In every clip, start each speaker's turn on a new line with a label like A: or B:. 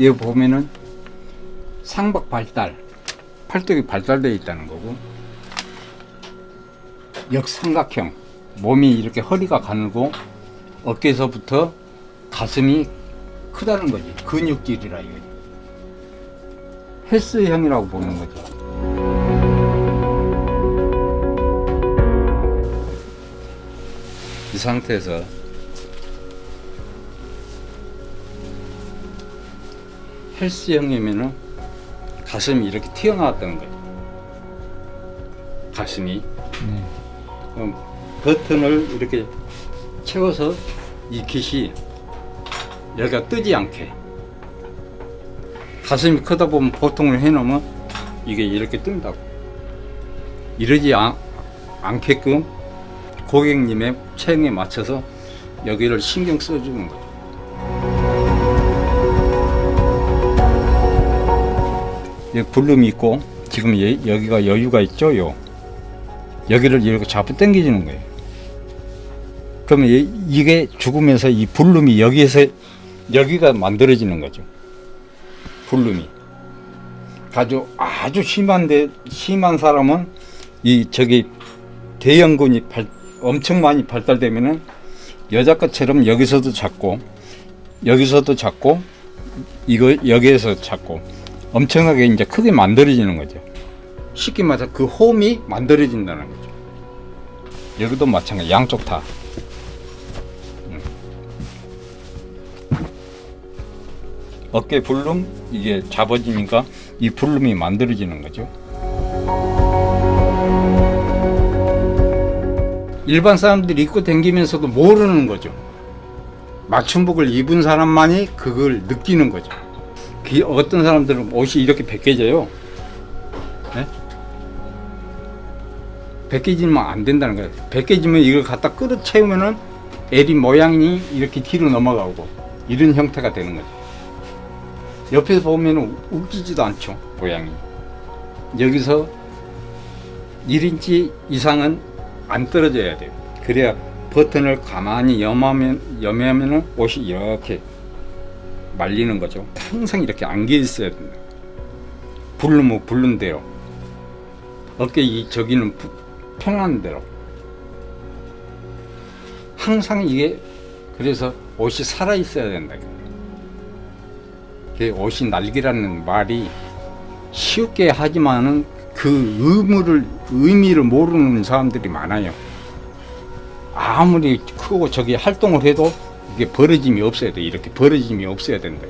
A: 여기 보면은 상박 발달, 팔뚝이 발달되어 있다는 거고 역삼각형, 몸이 이렇게 허리가 가늘고 어깨에서부터 가슴이 크다는 거지. 근육질이라 이거지. 헬스형이라고 보는 거죠. 이 상태에서 헬스형이면은 가슴이 이렇게 튀어나왔다는 거예요. 가슴이. 그럼 버튼을 이렇게 채워서 이 깃이 여기가 뜨지 않게 가슴이 크다 보면 보통을 해놓으면 이게 이렇게 뜬다고 이러지 않, 않게끔 고객님의 체형에 맞춰서 여기를 신경 써주는 거죠. 볼륨이 있고 지금 예- 여기가 여유가 있죠, 요. 여기를 이렇게 잡고 당겨주는 거예요. 그러면 이- 이게 죽으면서 이 볼륨이 여기에서 여기가 만들어지는 거죠. 볼륨이. 아주 아주 심한데 심한 사람은 이 저기 대형근이 발, 엄청 많이 발달되면은 여자 것처럼 여기서도 잡고 여기서도 잡고 이거 여기에서 잡고 엄청나게 이제 크게 만들어지는 거죠. 쉽게 말해서 그 홈이 만들어진다는 거죠. 여기도 마찬가지 양쪽 다. 음. 어깨 볼륨 이게 잡아지니까 이 볼륨이 만들어지는 거죠. 일반 사람들이 입고 다니면서도 모르는 거죠. 맞춤복을 입은 사람만이 그걸 느끼는 거죠. 그 어떤 사람들은 옷이 이렇게 벗겨져요. 네? 벗겨지면 안 된다는 거예요. 벗겨지면 이걸 갖다 끌어 채우면은 에리 모양이 이렇게 뒤로 넘어가고 이런 형태가 되는 거죠. 옆에서 보면 웃기지도 않죠. 모양이. 여기서 1인치 이상은 안 떨어져야 돼요. 그래야 버튼을 가만히 염하면, 염하면은 옷이 이렇게 말리는 거죠. 항상 이렇게 안겨 있어야 된다. 부르면 부른 대로. 어깨 이 저기는 부- 편한 대로. 항상 이게 그래서 옷이 살아 있어야 된다. 그 옷이 날개라는 말이 쉽게 하지만은 그 의무를 의미를 모르는 사람들이 많아요. 아무리 크고 저기 활동을 해도 이게 벌어짐이 없어야 돼. 이렇게 벌어짐이 없어야 된다.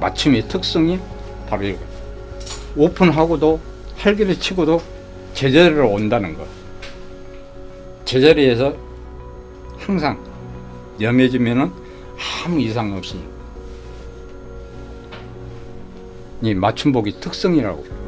A: 맞춤의 특성이 바로 이거. 오픈하고도 활기를 치고도 제자리로 온다는 거. 제자리에서 항상 염해지면은 아무 이상 없이 이 맞춤복이 특성이라고.